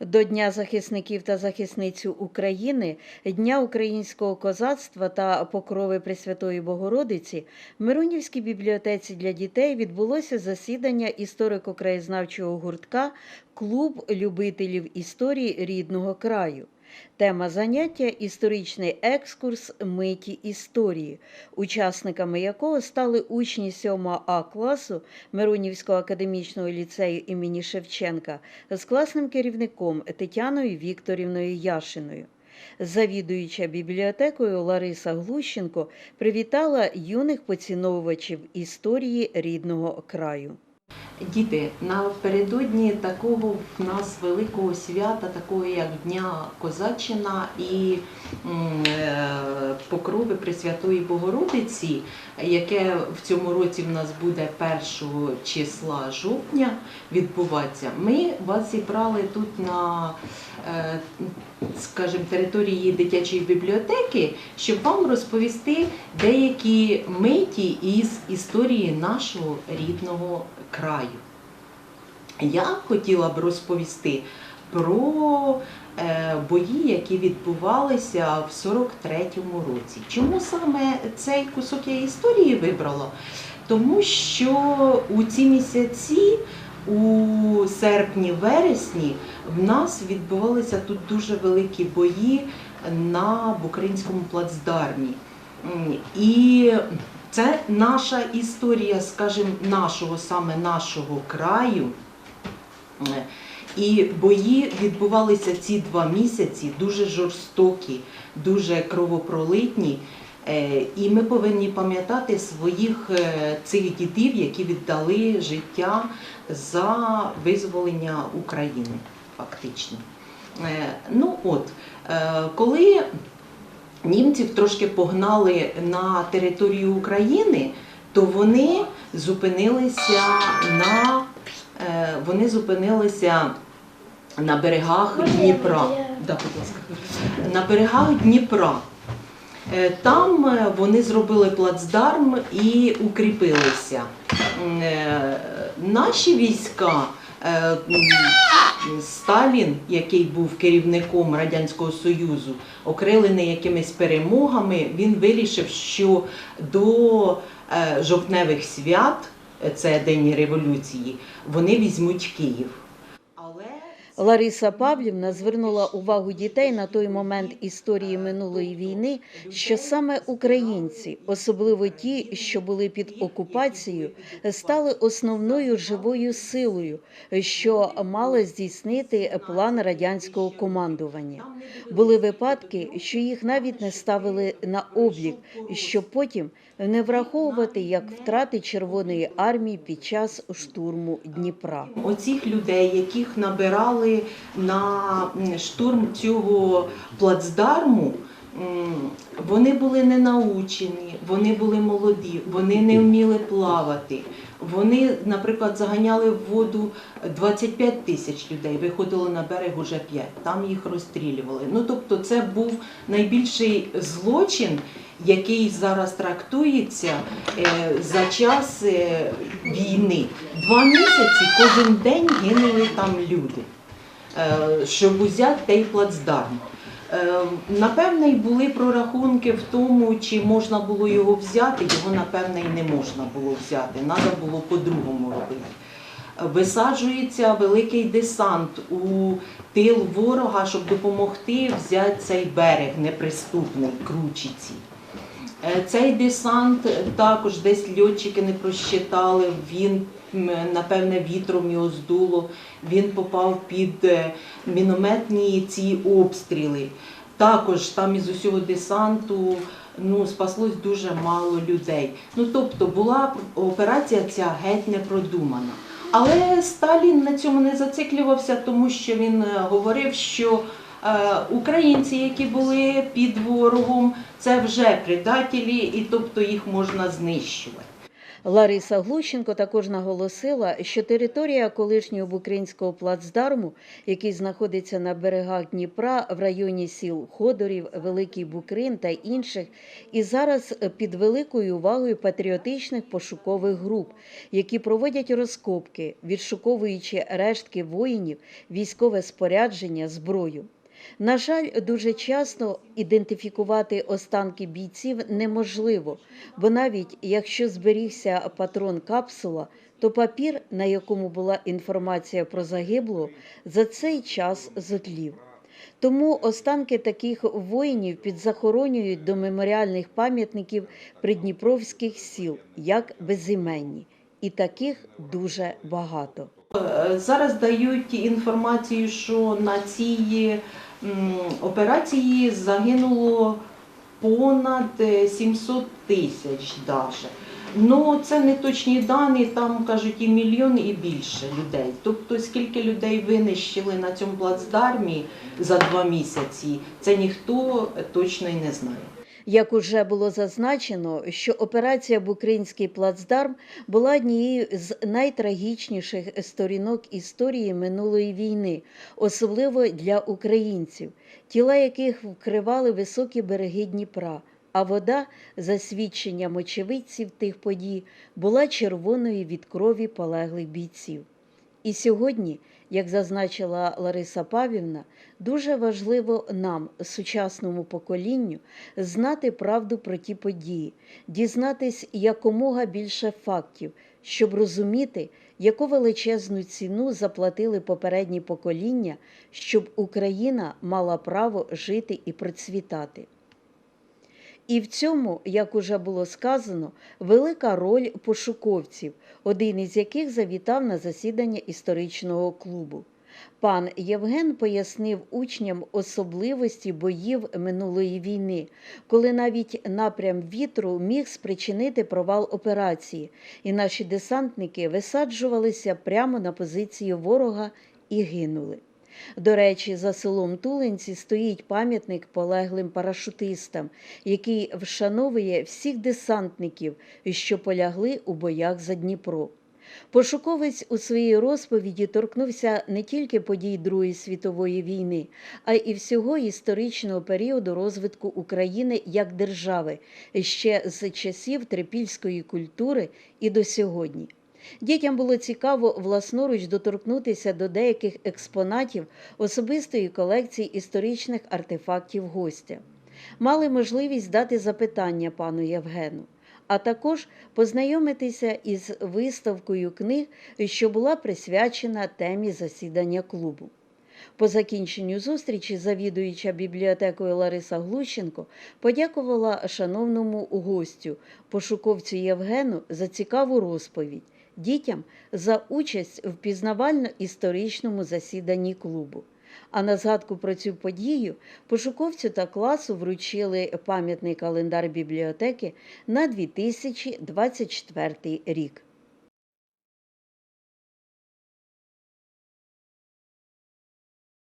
До Дня захисників та захисниць України, Дня українського козацтва та покрови Пресвятої Богородиці в Миронівській бібліотеці для дітей відбулося засідання історико-краєзнавчого гуртка Клуб любителів історії рідного краю. Тема заняття історичний екскурс миті історії, учасниками якого стали учні 7 А класу Миронівського академічного ліцею імені Шевченка з класним керівником Тетяною Вікторівною Яшиною. Завідуюча бібліотекою Лариса Глущенко привітала юних поціновувачів історії рідного краю. Діти, напередодні такого в нас великого свята, такого як Дня Козаччина і е, покрови Пресвятої Богородиці, яке в цьому році в нас буде 1 числа жовтня відбуватися, ми вас зібрали тут на е, скажімо, території дитячої бібліотеки, щоб вам розповісти деякі миті із історії нашого рідного краю. Я хотіла б розповісти про е, бої, які відбувалися в 43-му році. Чому саме цей кусок я історії вибрала? Тому що у ці місяці, у серпні-вересні, в нас відбувалися тут дуже великі бої на Букринському плацдармі. І це наша історія, скажімо, нашого саме нашого краю. І бої відбувалися ці два місяці дуже жорстокі, дуже кровопролитні. Е, І ми повинні пам'ятати своїх е, цих дідів, які віддали життя за визволення України, фактично. Е, Ну от, коли німців трошки погнали на територію України, то вони зупинилися на е, вони зупинилися на берегах Дніпра. Да, будь ласка. На берегах Дніпра. Е, Там е, вони зробили плацдарм і укріпилися. Наші війська, Сталін, який був керівником Радянського Союзу, окрилений якимись перемогами, він вирішив, що до е, жовтневих свят, е, це День революції, вони візьмуть Київ. Лариса Павлівна звернула увагу дітей на той момент історії минулої війни, що саме українці, особливо ті, що були під окупацією, стали основною живою силою, що мала здійснити план радянського командування. Були випадки, що їх навіть не ставили на облік, щоб потім не враховувати як втрати Червоної армії під час штурму Дніпра. Оцих людей, яких набирали на штурм цього плацдарму, вони були не научені, вони були молоді, вони не вміли плавати. Вони, наприклад, заганяли в воду 25 тисяч людей, виходило на берег уже 5, там їх розстрілювали. Ну тобто, це був найбільший злочин, який зараз трактується е, за час е, війни. Два місяці кожен день гинули там люди, щоб узяти той плацдарм. Е, Напевне, були прорахунки в тому, чи можна було його взяти, його, напевне, і не можна було взяти. Треба було по-другому робити. Висаджується великий десант у тил ворога, щоб допомогти взяти цей берег неприступний, Кручиці. Е, Цей десант також десь льотчики не просчитали, він, напевне, вітром його здуло, він попав під е, мінометні ці обстріли. Також там із усього десанту ну, спаслось дуже мало людей. Ну, тобто була операція ця геть не продумана. Але Сталін на цьому не зациклювався, тому що він е, говорив, що е, українці, які були під ворогом, це вже предателі, і тобто їх можна знищувати. Лариса Глущенко також наголосила, що територія колишнього букринського плацдарму, який знаходиться на берегах Дніпра в районі сіл Ходорів, Великий Букрин та інших, і зараз під великою увагою патріотичних пошукових груп, які проводять розкопки, відшуковуючи рештки воїнів, військове спорядження, зброю. На жаль, дуже часто ідентифікувати останки бійців неможливо, бо навіть якщо зберігся патрон капсула, то папір, на якому була інформація про загиблого, за цей час зотлів. Тому останки таких воїнів підзахоронюють до меморіальних пам'ятників придніпровських сіл, як безіменні. І таких дуже багато. Е, Зараз дають інформацію, що на цій операції загинуло понад е, 700 тисяч даже. Ну, це не точні дані, там кажуть і мільйон, і більше людей. Тобто, скільки людей винищили на цьому плацдармі за два місяці, це ніхто точно й не знає. Як уже було зазначено, що операція Букринський плацдарм була однією з найтрагічніших сторінок історії минулої війни, особливо для українців, тіла яких вкривали високі береги Дніпра. А вода, за свідченням очевидців тих подій, була червоною від крові полеглих бійців. І сьогодні, як зазначила Лариса Павівна, дуже важливо нам, сучасному поколінню, знати правду про ті події, дізнатись якомога більше фактів, щоб розуміти, яку величезну ціну заплатили попередні покоління, щоб Україна мала право жити і процвітати. І в цьому, як уже було сказано, велика роль пошуковців, один із яких завітав на засідання історичного клубу. Пан Євген пояснив учням особливості боїв минулої війни, коли навіть напрям вітру міг спричинити провал операції, і наші десантники висаджувалися прямо на позиції ворога і гинули. До речі, за селом Тулинці стоїть пам'ятник полеглим парашутистам, який вшановує всіх десантників, що полягли у боях за Дніпро. Пошуковець у своїй розповіді торкнувся не тільки подій Другої світової війни, а й всього історичного періоду розвитку України як держави ще з часів трипільської культури і до сьогодні. Дітям було цікаво власноруч доторкнутися до деяких експонатів особистої колекції історичних артефактів гостя. Мали можливість дати запитання пану Євгену, а також познайомитися із виставкою книг, що була присвячена темі засідання клубу. По закінченню зустрічі завідуюча бібліотекою Лариса Глущенко подякувала шановному гостю, пошуковцю Євгену, за цікаву розповідь, дітям за участь в пізнавально-історичному засіданні клубу. А на згадку про цю подію пошуковцю та класу вручили пам'ятний календар бібліотеки на 2024 рік.